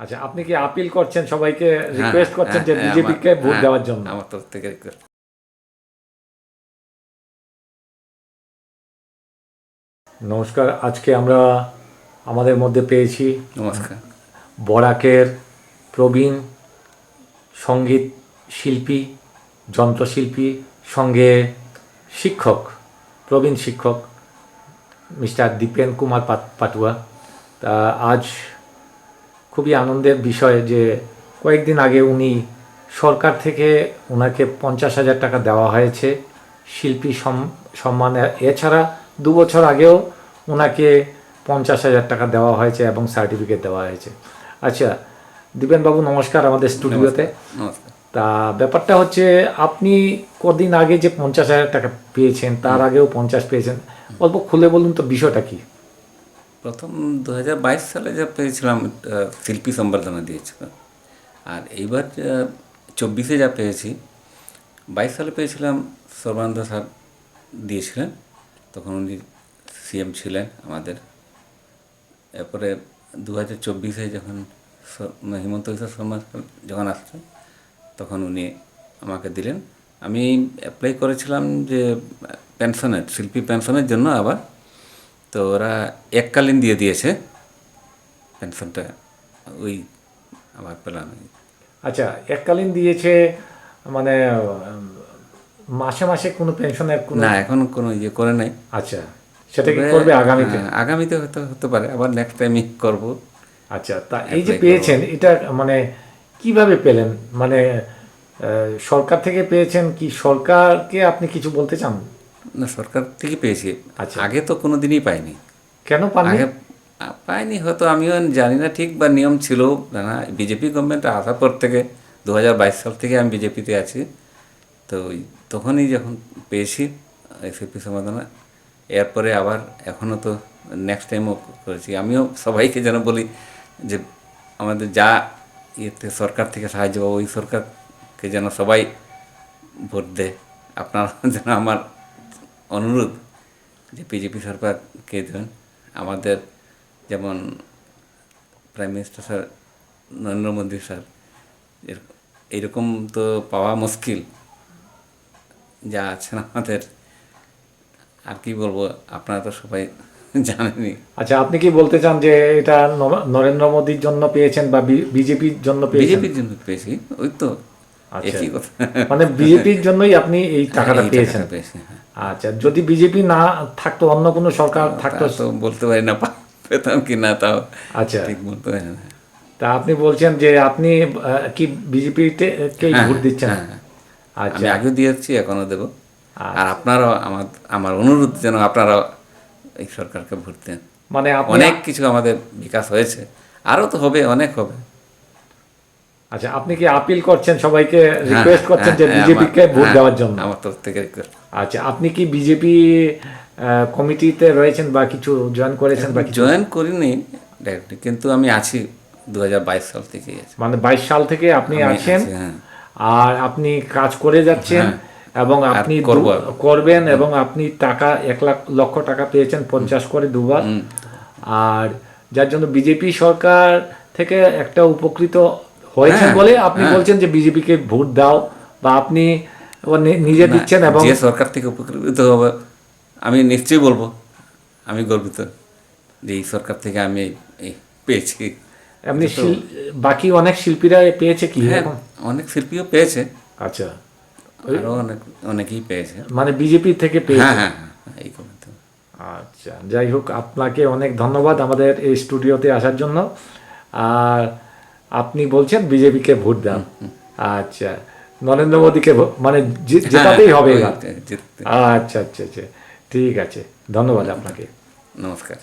আচ্ছা আপনি কি আপিল করছেন সবাইকে? হ্যাঁ, রিকোয়েস্ট করছেন যে হ্যাঁ, হ্যাঁ, বিজেপিকে ভোট হ্যাঁ, দেওয়ার জন্য? আমার তরফ থেকে request। নমস্কার আজকে আমরা আমাদের মধ্যে পেয়েছি নমস্কার। বরাকের প্রবীণ সংগীত শিল্পী যন্ত্রশিল্পী সঙ্গে শিক্ষক প্রবীণ শিক্ষক মিস্টার দীপেন কুমার পাটুয়া। তা আজ খুবই আনন্দের বিষয় যে কয়েকদিন আগে উনি সরকার থেকে ওনাকে পঞ্চাশ হাজার টাকা দেওয়া হয়েছে শিল্পী সম- সম্মানে এছাড়া দু বছর আগেও ওনাকে পঞ্চাশ হাজার টাকা দেওয়া হয়েছে এবং সার্টিফিকেট দেওয়া হয়েছে। আচ্ছা দীপেনবাবু নমস্কার আমাদের স্টুডিওতে। তা ব্যাপারটা হচ্ছে আপনি কদিন আগে যে পঞ্চাশ হাজার টাকা পেয়েছেন তার আগেও পঞ্চাশ পেয়েছেন অল্প খুলে বলুন তো বিষয়টা কি? প্রথম দু হাজার বাইশ সালে যা পেয়েছিলাম শিল্পী সম্বর্ধনা দিয়েছিল। আর এইবার চব্বিশে যা পেয়েছি, বাইশ সালে পেয়েছিলাম, সর্বানন্দ স্যার দিয়েছিলেন। তখন উনি সিএম ছিলেন আমাদের। এরপরে দু হাজার চব্বিশে যখন মানে হিমন্ত বিশ্ব শর্মা যখন আসছেন তখন উনি আমাকে দিলেন। আমি অ্যাপ্লাই করেছিলাম যে, পেনশনের, শিল্পী পেনশনের জন্য আবার তো ওরা এককালীন দিয়ে দিয়েছে। পেনশনটা ওই আবার পেলাম আচ্ছা এককালীন দিয়েছে মানে মাসে মাসে কোনো পেনশনের কোনো না এখন কোনো ইয়ে করে নাই। আচ্ছা সেটা কি করবে আগামীতে? আগামীতে হয়তো হতে পারে আবার নেক্সট টাইমই করব। আচ্ছা তা এই যে পেয়েছেন এটা মানে কীভাবে পেলেন? মানে সরকার থেকে পেয়েছেন কি সরকারকে আপনি কিছু বলতে চান? না সরকার থেকে পেয়েছি। আচ্ছা। আগে তো কোনো দিনই পাইনি কেন আগে পাইনি হয়তো আমিও জানি না ঠিক বা নিয়ম ছিল। না বিজেপি গভর্নমেন্ট আসার পর থেকে দু হাজার বাইশ সাল থেকে আমি বিজেপিতে আছি। তো ওই তখনই যখন পেয়েছি এসিপি সমাধানে এরপরে আবার এখনও তো নেক্সট টাইমও করেছি। আমিও সবাইকে যেন বলি যে আমাদের যা ইয়েতে সরকার থেকে সাহায্য পাবো ওই সরকারকে যেন সবাই ভোট দেয়। আপনারা যেন আমার অনুরোধ যে বিজেপি সরকারকে দেন। আমাদের যেমন prime minister sir Narendra Modi sir এর- এরকম তো পাওয়া মুশকিল। যা আছেন আমাদের আর কি বলব আপনারা তো সবাই জানেনই। আচ্ছা আপনি কি বলতে চান যে এটা নর- নরেন্দ্র মোদীর জন্য পেয়েছেন বা বিজেপির জন্য পেয়েছেন? বিজেপির জন্য পেয়েছি ওই তো। একই কথা মানে বিজেপির জন্যই আপনি এই টাকাটা পেয়েছেন টাকাটা পেয়েছি হ্যাঁ। আচ্ছা যদি বিজেপি না থাকতো অন্য কোনো সরকার থাকতো? তো বলতে পারি না পেতাম কি না তাও আচ্ছা। ঠিক বলতে পারি না। তা আপনি বলছেন যে আপনি কি বিজেপিতে কেই হ্যাঁ, ভোট দিচ্ছেন? হ্যাঁ, হ্যাঁ। আচ্ছা। আমি আগেও দিয়েছি এখনও দেব। আর আপনারাও আমার আমার অনুরোধ যেন আপনারা এই সরকারকে ভোট দেন। মানে অনেক কিছু আমাদের বিকাশ হয়েছে। আরও তো হবে অনেক হবে। আচ্ছা আপনি কি আপিল করছেন? সবাইকে হ্যাঁ, রিকোয়েস্ট করছেন যে হ্যাঁ, হ্যাঁ, বিজেপিকে ভোট হ্যাঁ, দেওয়ার জন্য? আমার তরফ থেকে আচ্ছা আপনি কি বিজেপি কমিটিতে রয়েছেন বা কিছু জয়েন করেছেন বা জয়েন করিনি কিন্তু আমি আছি দু হাজার বাইশ সাল আছি। মানে বাইশ সাল থেকে আপনি আছেন হ্যাঁ। আর আপনি কাজ করে যাচ্ছেন এবং আপনি করবেন এবং আপনি টাকা এক লাখ লক্ষ টাকা পেয়েছেন পঞ্চাশ করে দুবার। আর যার জন্য বিজেপি সরকার থেকে একটা উপকৃত হয়েছেন হ্যাঁ, বলে আপনি বলছেন যে বিজেপিকে ভোট দাও বা আপনি নিজে দিচ্ছেন এবং যে সরকার থেকে উপকৃত হবে আমি নিশ্চয়ই বলব আমি গর্বিত যে এই সরকার থেকে আমি এই পেয়েছি। এমনি বাকি অনেক শিল্পীরা পেয়েছে কি হ্যাঁ অনেক শিল্পীও পেয়েছে। আচ্ছা। আরও অনেক অনেকেই পেয়েছে। মানে বিজেপি থেকে পেয়েছে? হ্যাঁ হ্যাঁ হ্যাঁ, এই। আচ্ছা যাই হোক আপনাকে অনেক ধন্যবাদ আমাদের এই স্টুডিওতে আসার জন্য। আর আপনি বলছেন বিজেপিকে ভোট দেন আচ্ছা নরেন্দ্র মোদীকে মানে জে- জেতাতেই হবে হ্যাঁ। আচ্ছা আচ্ছা আচ্ছা। ঠিক আছে ধন্যবাদ আপনাকে। নমস্কার।